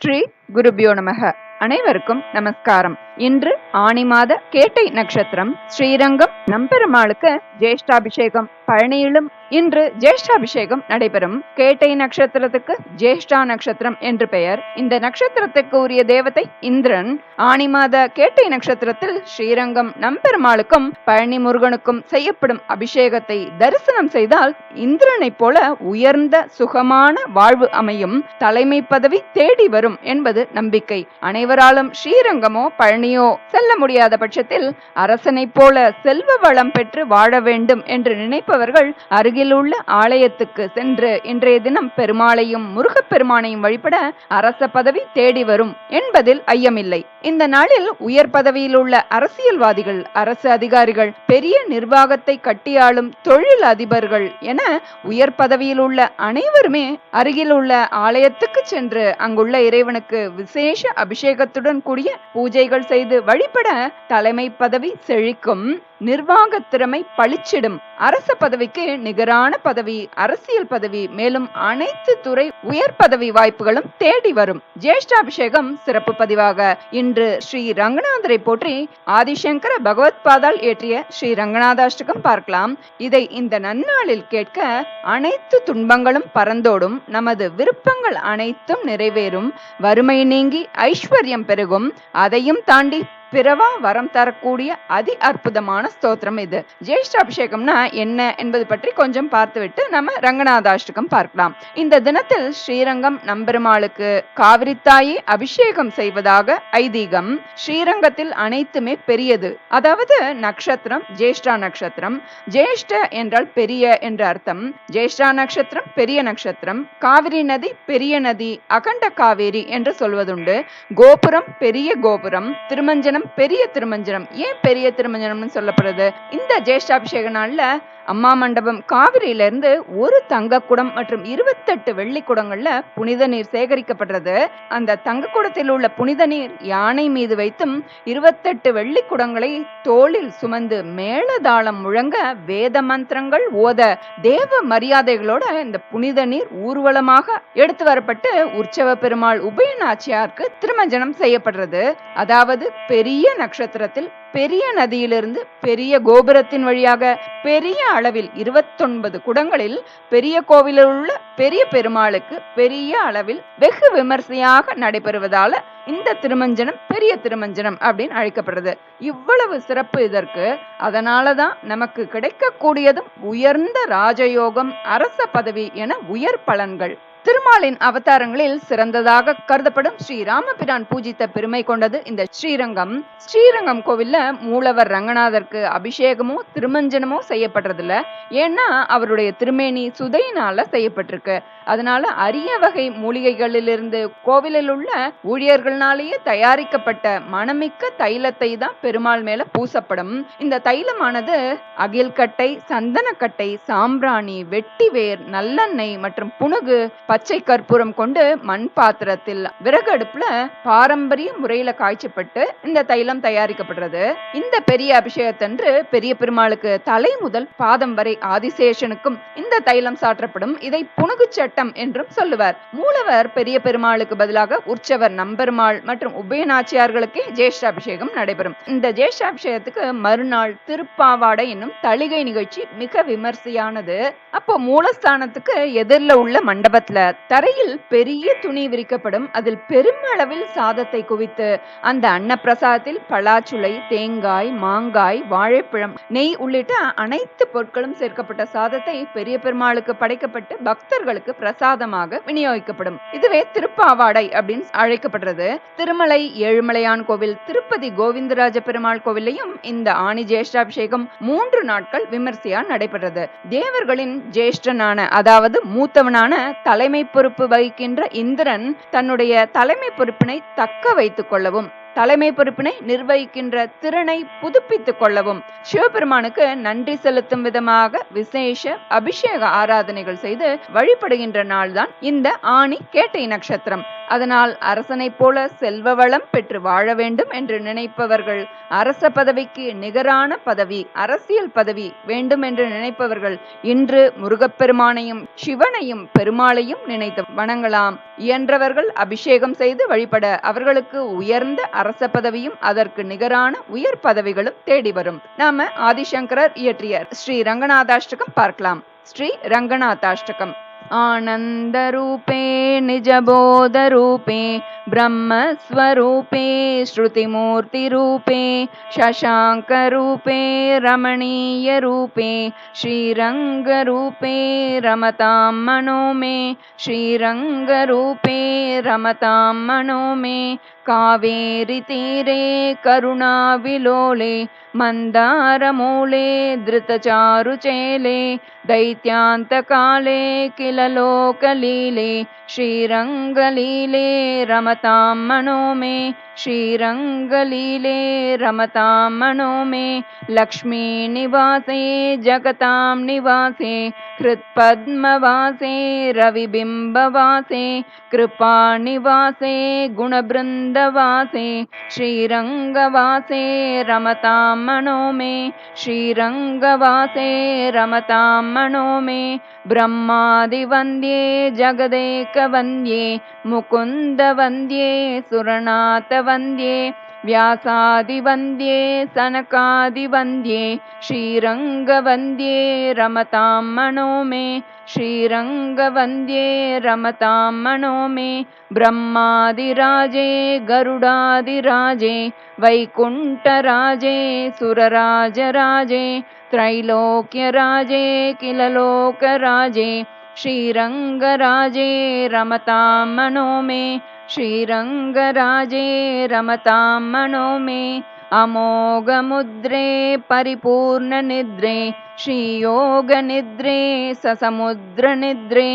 ஸ்ரீ குருபியோ நமக. அனைவருக்கும் நமஸ்காரம். இன்று ஆணி மாத கேட்டை நட்சத்திரம் ஸ்ரீரங்கம் நம்பெருமாளுக்கு ஜேஷ்டாபிஷேகம் பழனியிலும் இன்று ஜேஷ்டாபிஷேகம் நடைபெறும். கேட்டை நட்சத்திரத்துக்கு ஜேஷ்டா நட்சத்திரம் என்று பெயர். இந்த நட்சத்திரத்துக்கு உரிய தேவதை இந்திரன். ஆணி மாத கேட்டை நட்சத்திரத்தில் ஸ்ரீரங்கம் நம்பெருமாளுக்கும் பழனி முருகனுக்கும் செய்யப்படும் அபிஷேகத்தை தரிசனம் செய்தால் இந்திரனைப் போல உயர்ந்த சுகமான வாழ்வு அமையும். தலைமை பதவி தேடி வரும் என்பது நம்பிக்கை. அனைவரும் அனைவராலும் ஸ்ரீரங்கமோ பழனியோ செல்ல முடியாத பட்சத்தில் அரசனைப் போல செல்வ வளம் பெற்று வாழ வேண்டும் என்று நினைப்பவர்கள் அருகில் உள்ள ஆலயத்துக்கு சென்று இன்றைய தினம் பெருமாளையும் முருகப்பெருமானையும் வழிபட அரச பதவி தேடி வரும் என்பதில் ஐயமில்லை. இந்த நாளில் உயர் பதவியில் உள்ள அரசியல்வாதிகள் அரசு அதிகாரிகள் பெரிய நிர்வாகத்தை கட்டியாளும் தொழில் அதிபர்கள் என உயர் பதவியில் உள்ள அனைவருமே அருகில் உள்ள ஆலயத்துக்கு சென்று அங்குள்ள இறைவனுக்கு விசேஷ அபிஷேகத்துடன் கூடிய பூஜைகள் செய்து வழிபட தலைமை பதவி செழிக்கும். நிர்வாக திறமை பளிச்சிடும். அரச பதவிக்கு நிகரான பதவி அரசியல் பதவி மேலும் அனைத்து துறை உயர் பதவி வாய்ப்புகளும் தேடி வரும். ஜேஷ்டாபிஷேகம் சிறப்பு பதிவாக இன்று ஸ்ரீ ரங்கநாதரை போற்றி ஆதிசங்கர பகவத் பாதால் ஏற்றிய ஸ்ரீ ரங்கநாதாஷ்டகம் பார்க்கலாம். இதை இந்த நன்னாளில் கேட்க அனைத்து துன்பங்களும் பறந்தோடும். நமது விருப்பங்கள் அனைத்தும் நிறைவேறும். வறுமை நீங்கி ஐஸ்வர்யம் பெருகும். அதையும் தாண்டி பிறவா வரம் தரக்கூடிய அதி அற்புதமான ஸ்தோத்திரம் இது. ஜேஷ்ட அபிஷேகம்னா என்ன என்பது பற்றி கொஞ்சம் பார்த்துவிட்டு நம்ம ரங்கநாதாஷ்டகம் பார்க்கலாம். இந்த தினத்தில் ஸ்ரீரங்கம் நம்பெருமாளுக்கு காவிரி தாயே அபிஷேகம் செய்வதாக ஐதீகம். ஸ்ரீரங்கத்தில் அனைத்துமே பெரியது. அதாவது நட்சத்திரம் ஜேஷ்டா நட்சத்திரம் ஜேஷ்ட என்றால் பெரிய என்ற அர்த்தம். ஜேஷ்டா நட்சத்திரம் பெரிய நட்சத்திரம் காவிரி நதி பெரிய நதி அகண்ட காவேரி என்று சொல்வதுண்டு. கோபுரம் பெரிய கோபுரம். திருமஞ்சனம் திருமஞ்சனம் பெரிய திருமஞ்சனம். ஏன் பெரிய திருமஞ்சனம்னு சொல்லப்படுது? இந்த ஜேஷ்டாபிஷேக நாள்ல அம்மா மண்டபம் காவிரியிலிருந்து ஒரு தங்க குடம் மற்றும் இருபத்தெட்டு வெள்ளி குடங்கள்ல புனித நீர் சேகரிக்கப்படுறது அந்த தங்க குடத்தில் உள்ள புனித நீர் யானை மீது வைத்தும் இருபத்தெட்டு வெள்ளி குடங்களை தோளில் சுமந்து மேளதாளம் முழங்க வேத மந்திரங்கள் ஓத தேவ மரியாதைகளோட இந்த புனித நீர் ஊர்வலமாக எடுத்து வரப்பட்டு உற்சவ பெருமாள் உபயநாச்சியாருக்கு திருமஞ்சனம் செய்யப்படுறது. அதாவது பெரிய நட்சத்திரத்தில் பெரிய நதியிலிருந்து பெரிய கோபுரத்தின் வழியாக பெரிய அளவில் இருபத்தொன்பது குடங்களில் பெரிய கோவிலில் உள்ள பெரிய பெருமாளுக்கு பெரிய அளவில் வெகு விமர்சையாக நடைபெறுவதால இந்த திருமஞ்சனம் பெரிய திருமஞ்சனம் அப்படின்னு அழைக்கப்படுறது. இவ்வளவு சிறப்பு இதற்கு. அதனாலதான் நமக்கு கிடைக்கக்கூடியதும் உயர்ந்த ராஜயோகம் அரச பதவி என உயர் பலன்கள். திருமாலின் அவதாரங்களில் சிறந்ததாக கருதப்படும் ஸ்ரீ ராமபிரான் பூஜித்த பெருமை கொண்டது இந்த ஸ்ரீரங்கம். ஸ்ரீரங்கம் கோவில்ல மூலவர் ரங்கநாதருக்கு அபிஷேகமோ திருமஞ்சனமோ செய்யப்படுறதில்ல ஏன்னா அவருடைய திருமேனி சுதையினால செய்யப்பட்டிருக்கு. அதனால அரிய வகை மூலிகைகளிலிருந்து கோவிலில் உள்ள ஊழியர்களாலேயே தயாரிக்கப்பட்ட மணமிக்க தைலத்தை தான் பெருமாள் மேல பூசப்படும். இந்த தைலமானது அகில்கட்டை சந்தனக்கட்டை சாம்பிராணி வெட்டிவேர் நல்லெண்ணெய் மற்றும் புனுகு பச்சை கற்பூரம் கொண்டு மண் பாத்திரத்தில் விறகு அடுப்புல பாரம்பரிய முறையில காய்ச்சப்பட்டு இந்த தைலம் தயாரிக்கப்படுறது. இந்த பெரிய அபிஷேகத்தன்று பெரிய பெருமாளுக்கு தலை முதல் பாதம் வரை ஆதிசேஷனுக்கும் இந்த தைலம் சாற்றப்படும் இதை புனுகு சட்டம் என்றும் சொல்லுவார். மூலவர் பெரிய பெருமாளுக்கு பதிலாக உற்சவர் நம்பெருமாள் மற்றும் உபயநாச்சியார்களுக்கே ஜேஷ்டாபிஷேகம் நடைபெறும். இந்த ஜேஷ்டாபிஷேகத்துக்கு மறுநாள் திருப்பாவாடை என்னும் தளிகை நிகழ்ச்சி மிக விமர்சையானது. அப்போ மூலஸ்தானத்துக்கு எதிரில் உள்ள மண்டபத்துல தரையில் பெரிய துணி விரிக்கப்படும். அதில் பெருமளவில் சாதத்தை குவித்து அந்த அன்னப்பிரசாதத்தில் பலாச்சுளை தேங்காய் மாங்காய் வாழைப்பழம் நெய் உள்ளிட்ட அனைத்து பொருட்களும் சேர்க்கப்பட்ட சாதத்தை பெரிய பெருமாளுக்கு படைக்கப்பட்டு பக்தர்களுக்கு பிரசாதமாக விநியோகிக்கப்படும். இதுவே திருப்பாவாடை அப்படின்னு அழைக்கப்படுறது. திருமலை ஏழுமலையான் கோவில் திருப்பதி கோவிந்தராஜ பெருமாள் கோவிலையும் இந்த ஆணி ஜேஷ்டாபிஷேகம் மூன்று நாட்கள் விமர்சையா நடைபெற்றது. தேவர்களின் ஜேஷ்டனான அதாவது மூத்தவனான தலை தலைமை பொறுப்பு வகிக்கின்ற இந்திரன் தன்னுடைய தலைமை பொறுப்பினை தக்க வைத்துக் கொள்ளவும். தலைமை பொறுப்பினை நிர்வகிக்கின்ற திறனை புதுப்பித்துக் கொள்ளவும் சிவபெருமானுக்கு நன்றி செலுத்தும் விதமாக விசேஷ அபிஷேக ஆராதனைகள் செய்து வழிபடுகின்ற நாள்தான் இந்த ஆணி கேட்டை நட்சத்திரம். அதனால் அரசனைப் போல செல்வ வளம் பெற்று வாழ வேண்டும் என்று நினைப்பவர்கள் அரச பதவிக்கு நிகரான பதவி அரசியல் பதவி வேண்டும் என்று நினைப்பவர்கள் இன்று முருகப்பெருமானையும் சிவனையும் பெருமாளையும் நினைத்து வணங்கலாம். இயன்றவர்கள் அபிஷேகம் செய்து வழிபட அவர்களுக்கு உயர்ந்த அரச பதவியும் அதற்கு நிகரான உயர் பதவிகளும் தேடி வரும் நாம ஆதிசங்கரர் இயற்றிய ஸ்ரீ ரங்கநாதாஷ்டகம் பார்க்கலாம் ஸ்ரீ ரங்கநாதாஷ்டகம் आनन्दरूपे निजबोधरूपे ब्रह्मस्वरूपे श्रुतिमूर्तिरूपे शशाङ्करूपे रमणीयरूपे श्रीरङ्गरूपे रमतां मनो मे श्रीरङ्गरूपे रमतां मनो मे कावेरितीरे करुणाविलोले मन्दारमूले धृतचारुचेले दैत्यान्तकाले किल लोकलीले श्रीरङ्गलीले रमतां मनो मे श्रीरङ्गलीले रमतां मनो मे लक्ष्मीनिवासे जगतां निवासे हृत्पद्मवासे रविबिम्बवासे कृपानिवासे गुणबृन्दवासे श्रीरङ्गवासे रमतां मनो मे श्रीरङ्गवासे रमतां मनो मे ब्रह्मादिवन्द्ये जगदेकवन्द्ये मुकुन्दवन्द्ये सुरनाथवन्द्ये व्यासादिवन्द्ये सनकादिवन्द्ये श्रीरङ्गवन्द्ये रमतां मनो मे श्रीरङ्गवन्द्ये रमतां मनो मे ब्रह्मादिराजे गरुडादिराजे वैकुण्ठराजे सुरराजराजे त्रैलोक्यराजे किल लोकराजे श्रीरङ्गराजे रमतां मनो मे श्रीरङ्गराजे रमतां मनो मे अमोघमुद्रे परिपूर्णनिद्रे श्रीयोगनिद्रे ससमुद्रनिद्रे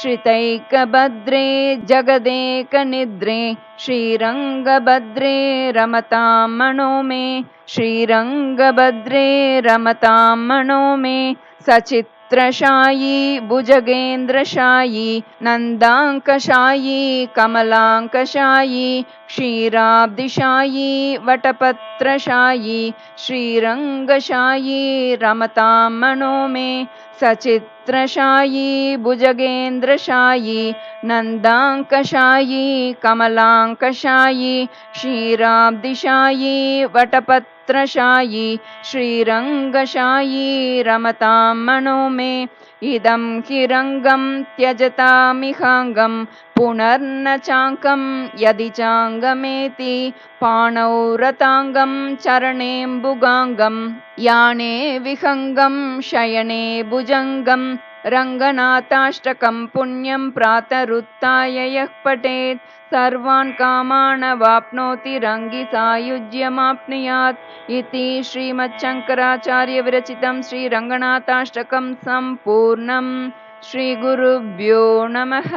श्रितैकभद्रे जगदेकनिद्रे श्रीरङ्गभद्रे रमतां मनो मे श्रीरङ्गभद्रे रमतां मनो मे सचित् चित्रशायी भुजगेन्द्रशायी नन्दाङ्कशायी कमलाङ्कशायी क्षीराब्धिशायी वटपत्रशायी श्रीरङ्गशायी रमतां मनो मे सचित्रशायी भुजगेन्द्रशायी नन्दाङ्कशायी कमलाङ्कशायी क्षीराब्धिशायी वटपत्रशायी श्रीरङ्गशायी रमतां मनो मे हिरङ्गं त्यजतामिहाङ्गं पुनर्न चाङ्कं यदि चाङ्गमेति पाणौ रताङ्गं चरणेऽम्बुगाङ्गं याने विहङ्गं शयने भुजङ्गं रङ्गनाथाष्टकं पुण्यं प्रातरुत्ताय यः पठेत्। सर्वान् कामानवाप्नोति रङ्गिसायुज्यमाप्नुयात् इति श्रीमच्छङ्कराचार्यविरचितं श्रीरङ्गनाथाष्टकं सम्पूर्णं। श्रीगुरुभ्यो नमः।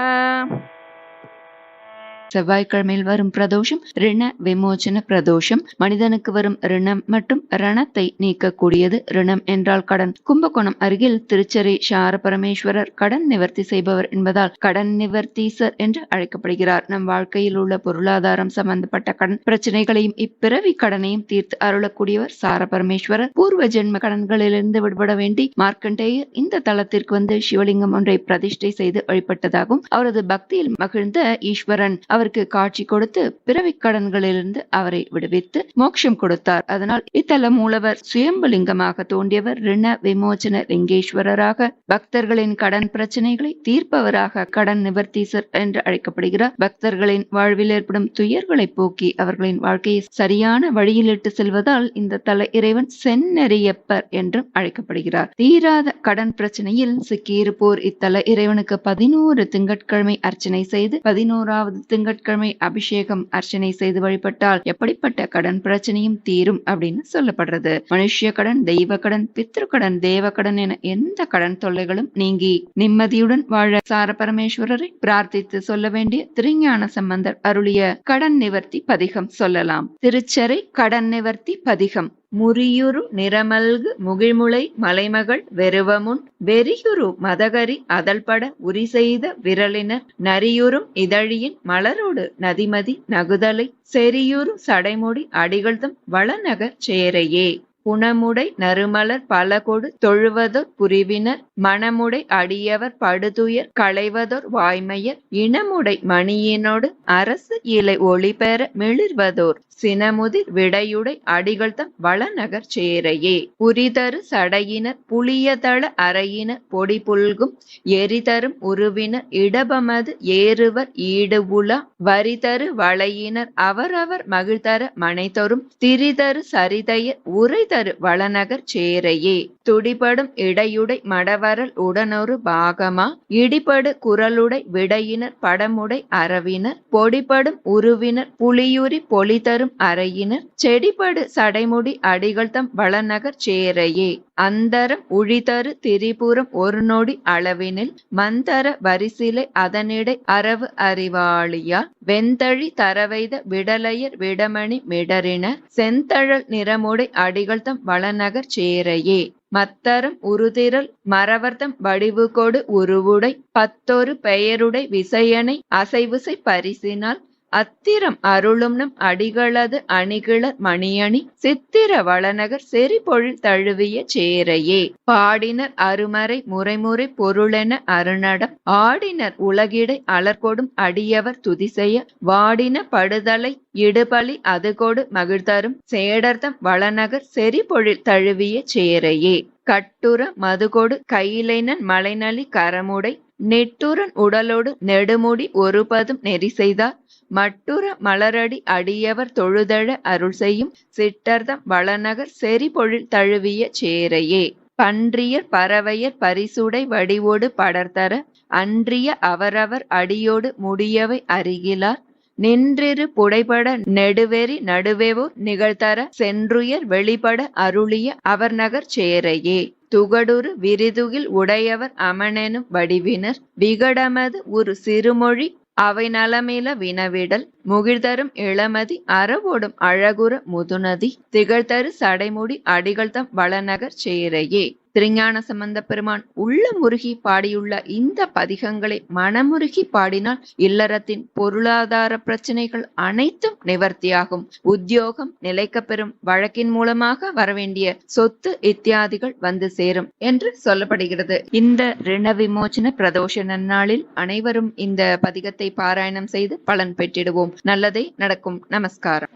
செவ்வாய்க்கிழமையில் வரும் பிரதோஷம் ரிண விமோச்சன பிரதோஷம். மனிதனுக்கு வரும் ரிணம் மற்றும் ரணத்தை நீக்கக்கூடியது ரிணம் என்றால் கடன். கும்பகோணம் அருகில் திருச்செரி சார பரமேஸ்வரர் கடன் நிவர்த்தி செய்பவர் என்பதால் கடன் நிவர்த்தீசர் என்று அழைக்கப்படுகிறார். நம் வாழ்க்கையில் உள்ள பொருளாதாரம் சம்பந்தப்பட்ட கடன் பிரச்சனைகளையும் இப்பிறவி கடனையும் தீர்த்து அருளக்கூடியவர் சார பரமேஸ்வரர் பூர்வ ஜென்ம கடன்களிலிருந்து விடுபட வேண்டி மார்க்கண்டேயர் இந்த தளத்திற்கு வந்து சிவலிங்கம் ஒன்றை பிரதிஷ்டை செய்து வழிபட்டதாகவும் அவரது பக்தியில் மகிழ்ந்த ஈஸ்வரன் அவருக்கு காட்சி கொடுத்து பிறவி கடன்களிலிருந்து அவரை விடுவித்து மோட்சம் கொடுத்தார். அதனால் இத்தல மூலவர் சுயம்புலிங்கமாக தோன்றியவர் ரிண விமோச்சன லிங்கேஸ்வரராக பக்தர்களின் கடன் பிரச்சனைகளை தீர்ப்பவராக கடன் நிவர்த்தீசர் என்று அழைக்கப்படுகிறார். பக்தர்களின் வாழ்வில் ஏற்படும் துயர்களை போக்கி அவர்களின் வாழ்க்கையை சரியான வழியிலிட்டு செல்வதால் இந்த தல இறைவன் செந்நெறியப்பர் என்றும் அழைக்கப்படுகிறார். தீராத கடன் பிரச்சனையில் சிக்கியிருப்போர் இத்தல இறைவனுக்கு பதினோரு திங்கட்கிழமை அர்ச்சனை செய்து பதினோராவது திங்க திங்கட்கிழமை அபிஷேகம் அர்ச்சனை செய்து வழிபட்டால் எப்படிப்பட்ட கடன் பிரச்சனையும் தீரும் அப்படின்னு சொல்லப்படுறது. மனுஷ்ய கடன் தெய்வ கடன் பித்ரு கடன் தேவ கடன் என எந்த கடன் தொல்லைகளும் நீங்கி நிம்மதியுடன் வாழ சார பரமேஸ்வரரை பிரார்த்தித்து சொல்ல வேண்டிய திருஞான சம்பந்தர் அருளிய கடன் நிவர்த்தி பதிகம் சொல்லலாம். திருச்சரை கடன் நிவர்த்தி பதிகம். முரியுரு நிறமல்கு முகிழ்முளை மலைமகள் வெறுவமுன் வெறியுரு மதகரி அதழ்பட உரி செய்த விரலினர் நரியுறும் இதழியின் மலரோடு நதிமதி நகுதலை செரியுறு சடைமுடி அடிகள்தம் வளநகர் சேரையே. புனமுடை நறுமலர் பலகொடு தொழுவதோர் புரிவினர் மணமுடை அடியவர் படுதுயர் களைவதோர் வாய்மையர் இனமுடை மணியினோடு அரசு இலை ஒளிபெற மிளிர்வதோர் சினமுதிர் விடையுடை அடிகள்தம் வளநகர் சேரையே. புரிதரு சடையினர் புளியதள அறையினர் பொடி புல்கும் எரிதரும் உருவினர் இடபமது ஏறுவர் ஈடுபுலா வரிதரு வளையினர் அவரவர் மகிழ்தர மனைதரும் திரிதரு சரிதையர் உரைதரு வளநகர் சேரையே. துடிபடும் இடையுடை மடவரல் உடனொரு பாகமா இடிபடு குரலுடை விடையினர் படமுடை அரவினர் பொடிபடும் உருவினர் புலியுரி பொலிதரும் அறையினர் செடிபடு சடைமுடி அடிகள் தம் வளநகர் சேரையே. அந்தரம் உழிதரு திரிபுரம் ஒரு நொடி அளவினில் மந்தர வரிசிலை அதனிடை அரவு அறிவாளியா. வெந்தழி தரவைத விடலையர் விடமணி மிடறின செந்தழல் நிறமுடை அடிகள் தம் வளநகர் சேரையே. மத்தரம் உருதிரல் மறவர்தம் வடிவு கொடு உருவுடை பத்தொரு பெயருடை விசையனை அசைவுசை பரிசினால் அத்திரம் அருளும்னும் அடிகளது அணிகிள மணியணி சித்திர வளநகர் செறிபொழில் தழுவிய சேரையே. பாடினர் அருமறை முறைமுறை பொருளென அருணடம் ஆடினர் உலகிடை அலர்கொடும் அடியவர் துதிசெய வாடின படுதலை இடுபலி அதுகொடு மகிழ்தரும் சேடர்தம் வளநகர் செறிபொழில் தழுவிய சேரையே. கட்டுர மதுகொடு கையிலைனன் மலைநலி கரமுடை நெட்டுரன் உடலோடு நெடுமுடி ஒருபதும் நெறி செய்தார் மட்டுர மலரடி அடியவர் தொழுதழ அருள் செய்யும் சிட்டர்தம் வளநகர் செறிபொழில் தழுவிய சேரையே. பன்றியர் பறவையர் பரிசுடை வடிவோடு படர்தர அன்றிய அவரவர் அடியோடு முடியவை அருகிலார். நின்றிரு புடைபட நெடுவெறி நடுவேவோ நிகழ்த்தர சென்றுயர் வெளிப்பட அருளிய அவர் நகர் சேரையே. துகடுரு விரிதுகில் உடையவர் அமனெனும் வடிவினர். விகடமது ஒரு சிறுமொழி அவை நலமில வினவிடல் முகிழ்தரும் இளமதி அறவோடும் அழகுற முதுநதி திகழ்தரு சடைமுடி அடிகள்தம் வளநகர் சேரையே. திருஞான சம்பந்த பெருமான் உள்ள முருகி பாடியுள்ள இந்த பதிகங்களை மனமுருகி பாடினால் இல்லறத்தின் பொருளாதார பிரச்சனைகள் அனைத்தும் நிவர்த்தியாகும். உத்தியோகம் நிலைக்கப்பெறும். வழக்கின் மூலமாக வரவேண்டிய சொத்து இத்தியாதிகள் வந்து சேரும் என்று சொல்லப்படுகிறது. இந்த ரிண விமோச்சன பிரதோஷ நன்னாளில் அனைவரும் இந்த பதிகத்தை பாராயணம் செய்து பலன் பெற்றிடுவோம். நல்லதே நடக்கும். நமஸ்காரம்.